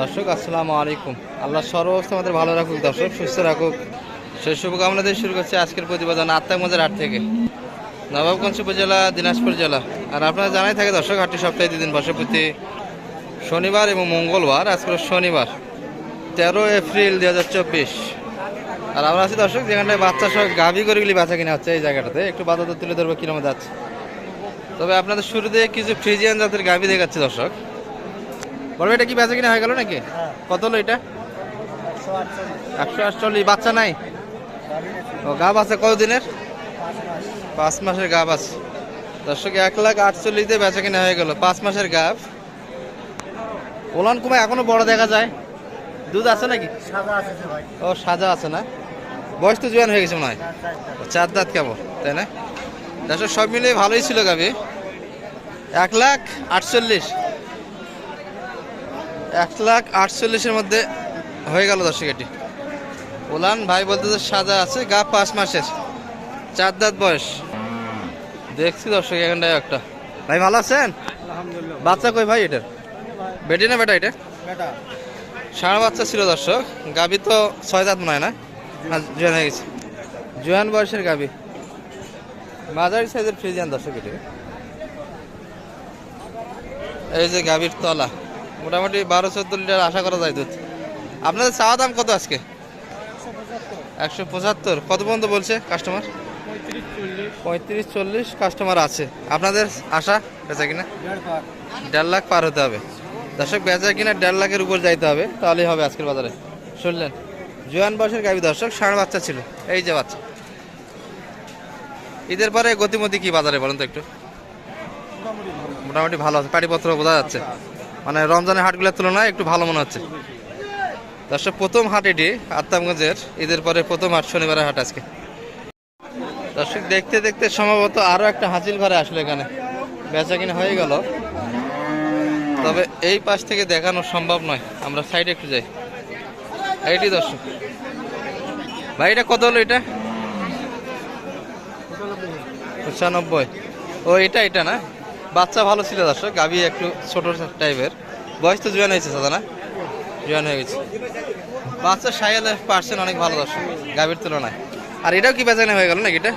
দর্শক, আসসালামু আলাইকুম। আল্লাহ সর্বাবস্থা আমাদের ভালো রাখুক, দর্শক, সুস্থ রাখুক। সেই শুভকামনা দিয়ে শুরু করছে আজকের প্রতিবেদন আত্মাক মজার হাট থেকে। নবাবগঞ্জ উপজেলা, দিনাজপুর জেলা। আর আপনারা জানাই থাকে, দর্শক, হাটটি সপ্তাহে দুদিন বসে প্রতি শনিবার এবং মঙ্গলবার আজকে শনিবার, তেরো এপ্রিল দু হাজার চব্বিশ। আর আমরা আছি, দর্শক, যেখানটায় বাচ্চা সহ গাভি গরুগুলি বাচ্চা কিনা হচ্ছে এই জায়গাটাতে। একটু বাধা তুলে ধরবো কীরকম যাচ্ছে তবে আপনাদের শুরুতে কিছু ফ্রিজিয়ান জাতের গাভি দেখাচ্ছে, দর্শক। বড় এটা কি বেচা কিনা হয়ে গেল নাকি? কত হলো এটা? একশো আটচল্লিশ। বাচ্চা নাই? ও গাব আছে কতদিনের? পাঁচ মাসের গাব আছে। দর্শক এক লাখ আটচল্লিশ বেচা কিনা হয়ে গেল। পাঁচ মাসের গাব। ওলান কুমা এখনও বড় দেখা যায়? দুধ আছে নাকি? ও সাজা আছে না? বয়স তো জোয়ান হয়ে গেছে মনে হয়। ও, চার দাঁত কেমন তাই না? দর্শক সব মিলিয়ে ভালোই ছিল গাবি। এক লাখ আটচল্লিশ। এক লাখ আটচল্লিশের মধ্যে হয়ে গেল দর্শক এটি। ওলান ভাই বলতে সাজা আছে গা পাঁচ মাসের চার দাঁত বয়স। দেখছি দর্শক এখানটায় একটা। ভাই ভালো আছেন? বাচ্চা কই ভাই এটার? বেটি না বেটা এটা? ষাঁড় বাচ্চা ছিল দর্শক। গাবি তো ছয় দাঁত মনে হয় না? জোয়ান হয়ে গেছে। জোয়ান বয়সের গাবি। মাঝারি সাইজের ফ্রিজিয়ান দর্শক এটি। এই যে গাভীর তলা। মোটামুটি বারো চোদ্দ লিটার আশা করা যায় দুধ। আপনাদের চাওয়া দাম কত আজকে? একশো পঁচাত্তর। কত পর্যন্ত বলছে কাস্টমার পঁয়ত্রিশ চল্লিশ কাস্টমার আছে। আপনাদের আশা বেচা কিনা? দেড় লাখ পার হতে হবে। দর্শক, বেচা কিনা দেড় লাখের উপর যাইতে হবে, তাহলেই হবে আজকের বাজারে। শুনলেন, জোয়ান বয়সের গাবি দর্শক, ষাঁড় বাচ্চা ছিল, এই যে বাচ্চা। ঈদের পরে গতিমতি কি বাজারে বলুন তো একটু? মোটামুটি ভালো আছে, পাটিপত্র বোঝা যাচ্ছে। মানে রমজানের হাটগুলোর তুলনায় একটু ভালো মনে হচ্ছে। দর্শক, প্রথম হাট এটি আত্মামগঞ্জের ঈদের পরে প্রথম হাট, শনিবারের হাট আজকে। দর্শক, দেখতে দেখতে সম্ভবত আরও একটা হাসিল ঘরে আসলো এখানে। বেচা কিনা হয়ে গেল। তবে এই পাশ থেকে দেখানো সম্ভব নয়। আমরা সাইডে একটু যাই। এইটি দর্শক। ভাই, এটা কত হলো এটা? পঁচানব্বই। ও, এটা এটা না? বাচ্চা ভালো ছিল দর্শক গাবি একটু ছোট টাইপের বয়স তো জোয়ান হয়েছে দাদা না জোয়ান হয়ে গেছে। বাচ্চা সাইয়ালে পার্সেন্ট অনেক ভালো দর্শক গাবির তুলনায়। আর এটাও কি বেচাকেনা হয়ে গেল নাকি এটা?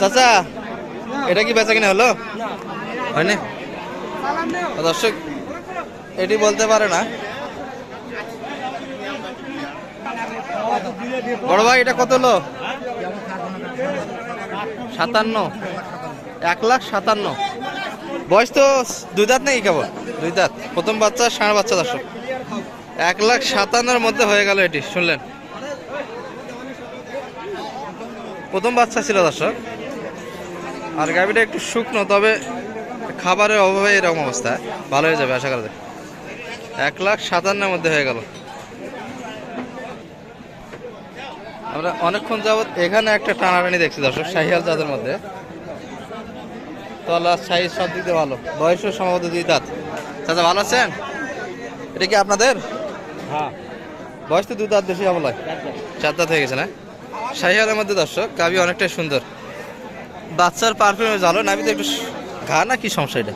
চাচা, এটা কি বেচাকেনা হলো? হয়নি? ও দর্শক, এটি বলতে পারে না। বড় ভাই, এটা কত হলো? সাতান্ন। এক লাখ সাতান্ন। বয়স তো দুই দাঁত নাকি কেবল? দুই দাঁত। প্রথম বাচ্চা ষাঁড় বাচ্চা দর্শক। এক লাখ সাতান্নর মধ্যে হয়ে গেল এটি, শুনলেন? প্রথম বাচ্চা ছিল দর্শক। আর গাভিটা একটু শুকনো, তবে খাবারের অভাবে এরকম অবস্থা। ভালো হয়ে যাবে, আশা করা যায়। এক লাখ সাতান্নের মধ্যে হয়ে গেল। আমরা অনেকক্ষণ যাবত এখানে একটা টানাটানি দেখছি দর্শক, শাহিয়াল জাতের মধ্যে। তলা সাইজ সব দিক দিয়ে ভালো। বয়সও সম্ভবত দুই দাঁত। চাচা ভালো আছেন? এটা কি আপনাদের? হ্যাঁ। বয়স তো দুই দাঁত বেশি হবে নয় চার দাঁত। হয়ে গেছে না? শাহিয়ালের মধ্যে দর্শক গাবি অনেকটাই সুন্দর। বাচ্চার পারফিউম ভালো নাবিতে একটু ঘা না? কি সমস্যা এটা?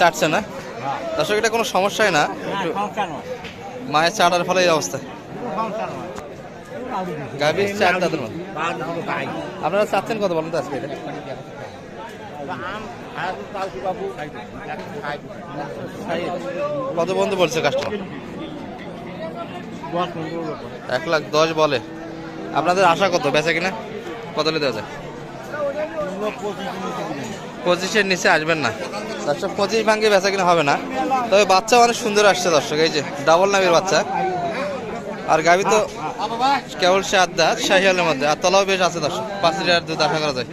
চাটছে না? হ্যাঁ। দর্শক এটা কোনো সমস্যাই না। মায়ের চাটার ফলে এই অবস্থা। গাভীর চার দাঁতের মধ্যে। আপনারা চাচ্ছেন কত বলুন তো আজকে এটা? কত বন্ধু বলছে কাস্টমার এক লাখ দশ বলে। আপনাদের আশা কত? বেচা কিনা? কত দেওয়া যায় পঁচিশের নিচে আসবেন না। দর্শক পঁচিশ ভাঙ্গে বেচা কিনা হবে না। তবে বাচ্চা অনেক সুন্দর আসছে দর্শক। এই যে ডাবল নামের বাচ্চা। আর গাভি তো কেবল সে আড্ডা শাহিয়ালের মধ্যে। আর তলাও বেশ আছে দর্শক। পাঁচ লিটার দুধ আশা করা যায়।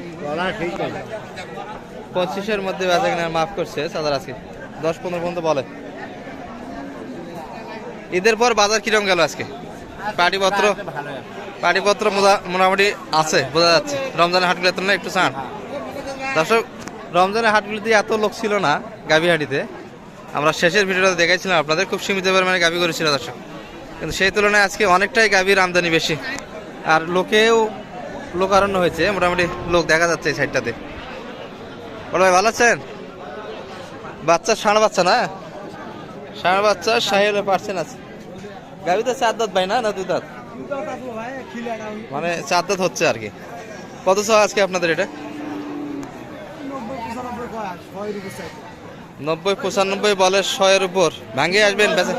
পঁচিশের মধ্যে বেচা কিনা মাফ করছে সাদার আজকে। দশ পনেরো পর্যন্ত বলে। ঈদের পর বাজার কিরম গেল আজকে? পাটিপত্র? পাটিপত্র মোটামুটি আছে, বোঝা যাচ্ছে। রমজানের হাটগুলোর তুলনায় একটু চান। দর্শক, রমজানের হাটগুলিতে এত লোক ছিল না গাভী হাটিতে আমরা শেষের ভিডিওটা দেখাইছিলাম আপনাদের, খুব সীমিত পরিমাণে গাভী করেছিল দর্শক। কিন্তু সেই তুলনায় আজকে অনেকটাই গাভীর আমদানি বেশি। আর লোকেও লোকারণ্য হয়েছে, মোটামুটি লোক দেখা যাচ্ছে এই সাইডটাতে বড় ভাই ভালো আছেন? বাচ্চা ষাঁড় বাচ্চা না? ষাঁড় বাচ্চা সাহেলে পার্সেন্ট আছে গাভি তো চার দাঁত ভাই না না দুই দাঁত? মানে চার দাঁত হচ্ছে আর কি। কত চাও আজকে আপনাদের এটা? নব্বই পঁচানব্বই বলে শয়ের উপর। ভাঙে আসবেন বেচা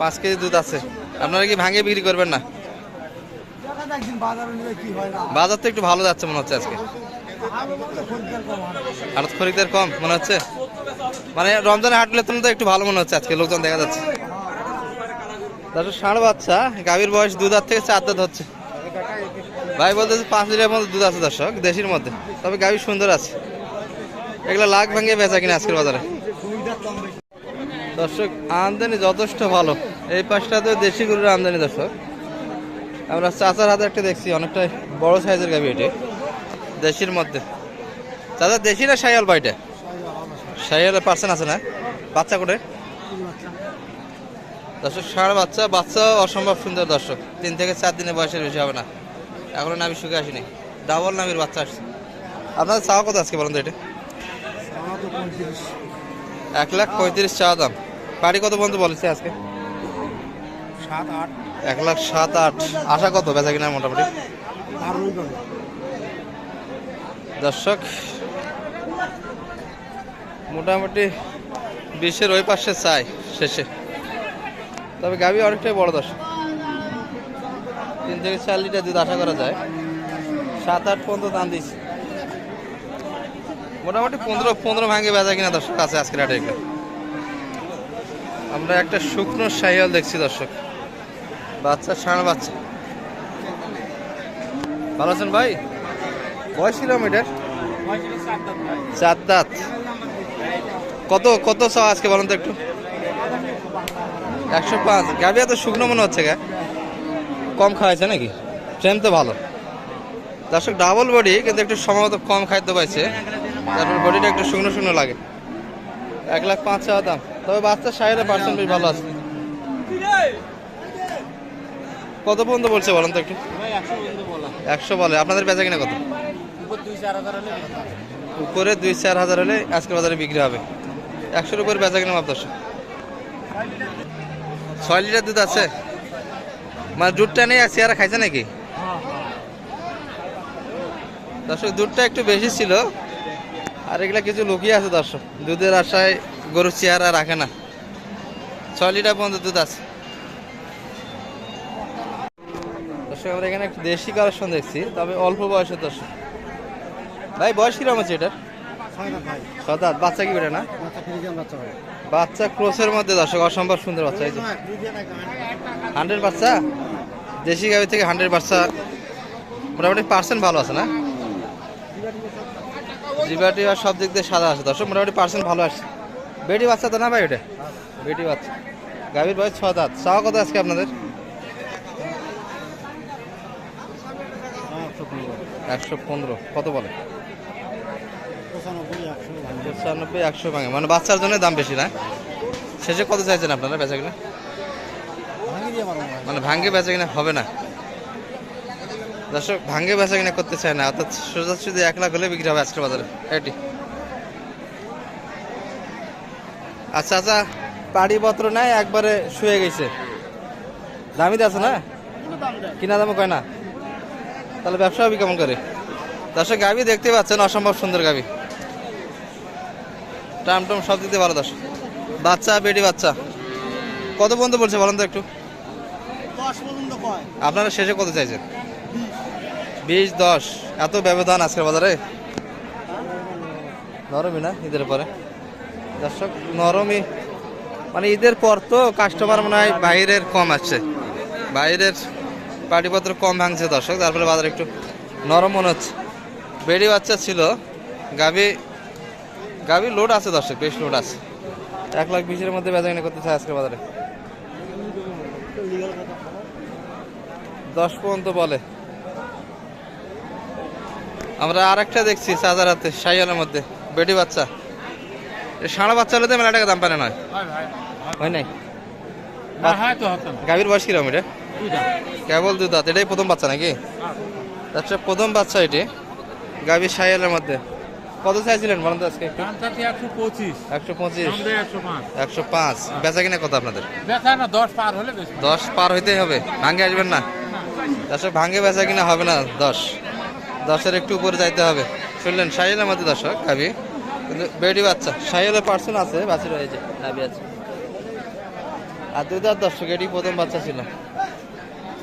পাঁচ কেজি দুধ আছে। আপনারা কি ভাঙে বিক্রি করবেন না? বাজার তো একটু ভালো যাচ্ছে মনে হচ্ছে আজকে। আর খরিদার কম, মনে হচ্ছে? মানে রমজানে হাঁটলে তো একটু ভালো মনে হচ্ছে আজকে, লোকজন দেখা যাচ্ছে। তারপর ষাঁড় বাচ্চা, গাভীর বয়স দু দাঁত থেকে চার দাঁত হচ্ছে। ভাই বলতেছে পাঁচ লিটার মতো দুধ আছে দর্শক, দেশির মধ্যে। তবে গাভী সুন্দর আছে। এগুলো লাখ ভাঙিয়ে বেচা কিনা আজকের বাজারে। দর্শক, আমদানি যথেষ্ট ভালো। এই পাশটাতে দেশি গরুর আমদানি দর্শক। আমরা চাচার হাতে একটা দেখছি অনেকটা বড় সাইজের গাভী এটি। দেশির মধ্যে। চাচা দেশি না সাইয়াল বাড়িটা সাইয়ালের পার্সেন্ট আছে না? বাচ্চা করে দর্শক ষাঁড় বাচ্চা বাচ্চা অসম্ভব সুন্দর দর্শক। তিন থেকে চার দিনের বয়সের বেশি হবে না। এখনও নামি শুকে আসেনি। ডাবল নামের বাচ্চা আসছে। আপনাদের চাওয়া কত আজকে বলুন তো এটা? এক লাখ পঁয়ত্রিশ চাওয়া দাম। বাড়ি কত পর্যন্ত বলেছে আজকে? এক লাখ সাত আট। আশা কত বেচা কিনা মোটামুটি? দর্শক, মোটামুটি বিশের ওই পাশে চাই শেষে। তবে গাভি অনেকটাই বড় দর্শক। তিন থেকে চার লিটার দুধ আশা করা যায়। সাত আট পর্যন্ত দাম দিচ্ছে মোটামুটি পনেরো পনেরো ভাঙে বেচা কিনা দর্শক আছে আজকের হাটে আমরা একটা শুকনো সাইয়াল দেখছি দর্শক। বাচ্চা ষাঁড় বাচ্চা। ভালো আছেন ভাই? বয়স কীরকম এটার চার দাঁত। কত কত চাও আজকে বলুন তো একটু? একশো পাঁচ। গাভি এত শুকনো মনে হচ্ছে গা। কম খাওয়াইছে নাকি? ট্রেন তো ভালো। দর্শক ডাবল বডি কিন্তু একটু সম্ভবত কম খাদ্য পাইছে তারপর বডিটা একটু শুকনো শুকনো লাগে। এক লাখ পাঁচ হাজার দাম। তবে বাচ্চা সাহেবের পার্সেন্ট বেশ ভালো আছে। কত পর্যন্ত বলছে বলুন তো একটু? একশো বলে। আপনাদের বেচা কিনা কত? উপরে দুই চার হাজার হলে আজকের বাজারে বিক্রি হবে। একশোর উপরে বেচা কিনা মাপ ছয় লিটার দুধ আছে? মানে দুধটা নেই আর চেয়ারা খাইছে নাকি? দর্শক, দুধটা একটু বেশি ছিল। আর এগুলা কিছু লুকিয়ে আছে দর্শক। দুধের আশায় গরুর চেহারা রাখে না। ছয় লিটার পর্যন্ত দুধ আছে। দর্শক, আমরা এখানে একটু দেশি কালেকশন দেখছি, তবে অল্প বয়সের দর্শক। ভাই, বয়স কীরকম আছে না সদাত বাচ্চা কি বেটা না? বাচ্চা ক্রোসের মধ্যে, দর্শক, অসম্ভব সুন্দর বাচ্চা, এই যে। হান্ড্রেড বাচ্চা? দেশি গাভি থেকে হান্ড্রেড বাচ্চা। মোটামুটি পার্সেন্ট ভালো আছে না? জিবাটি আর সব দিক দিয়ে সাদা আছে। দর্শক, মোটামুটি পার্সেন্ট ভালো আছে। বেটি বাচ্চা তো না ভাই ওটা? বেটি বাচ্চা। গাভীর বয়স ছ দাঁত চাওয়া কত আজকে আপনাদের? একশো পনেরো। কত বলে? পঁচানব্বই একশো ভাঙে। মানে বাচ্চার জন্য দাম বেশি না? শেষে কত চাইছেন আপনারা বেচা কিনা মানে ভাঙ্গে বেচা কিনা হবে না। দর্শক ভাঙ্গে বেচা কিনা করতে চায় না অর্থাৎ সোজা সুদি এক লাখ হলে বিক্রি হবে আজকের বাজারে। এটি আচ্ছা আচ্ছা পাড়িপত্র নাই একবারে শুয়ে গেছে। দামি আছে না? কিনা দামও কয় না? তাহলে ব্যবসা হবে কেমন করে? দর্শক গাবি দেখতে পাচ্ছেন অসম্ভব সুন্দর গাবি টাম টম সব দিতে ভালো দর্শক। বাচ্চা বেটি বাচ্চা। কত পর্যন্ত বলছে বলেন তো একটু? দশ আপনারা শেষে কত চাইছেন? বিশ। দশ। এত ব্যবধান আজকের বাজারে? নরমই না ঈদের পরে? দর্শক নরমই। মানে ঈদের পর তো কাস্টমার মনে হয় বাইরের কম আসছে। বাইরের পাটিপত্র কম ভাঙছে দর্শক তারপরে বাজার একটু নরম মনে হচ্ছে। বেড়ি বাচ্চা ছিল গাভি গাভি লোড আছে দর্শক বেশ লোড আছে। এক লাখ বিশের মধ্যে বেচা কিনা করতে চায় আজকের বাজারে। দশ পর্যন্ত বলে। আমরা আর একটা দেখছি চাজারাতে সাইয়ালের মধ্যে বেটি বাচ্চা। এ ষাঁড়া বাচ্চা হলে তো মেলা টাকা দাম পারে নয়। হয় নাই? হ্যাঁ তো হতো না। গাভীর বয়স কিরম এটা? কেবল দুধ দাঁত এটাই প্রথম বাচ্চা নাকি? আচ্ছা প্রথম বাচ্চা এটি গাভীর সাইয়ালের মধ্যে। কত চাইছিলেন বলেন তো আজকে? একটু একশো পঁচিশ। একশো পঁচিশ। একশো পাঁচ। পাঁচ। বেচা কিনা কত আপনাদের? বেচা না দশ পার হলে দশ পার হইতেই হবে। ভাঙ্গে আসবেন না? দর্শক ভাঙ্গে বেচা কিনা হবে না দশ। দশের একটু উপরে যাইতে হবে। শুনলেন সাইলের মধ্যে দর্শক গাবি কিন্তু বেডি বাচ্চা সাইলের পার্সন আছে বাচ্চা রয়েছে গাবি আছে। আর দুই দাঁত দর্শক এটি প্রথম বাচ্চা ছিল।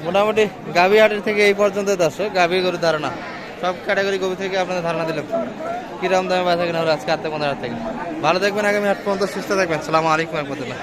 মোটামুটি গাভী হাটের থেকে এই পর্যন্ত দর্শক গাভী গরুর ধারণা। সব ক্যাটাগরি কবি থেকে আপনাদের ধারণা দিলাম। কিরম দামে বেচা কিনা আজকে আত্মা পনেরো থেকে ভালো থাকবেন আগামী আট পর্যন্ত সুস্থ থাকবেন। সালামু আলাইকুম রহমতুল্লাহ।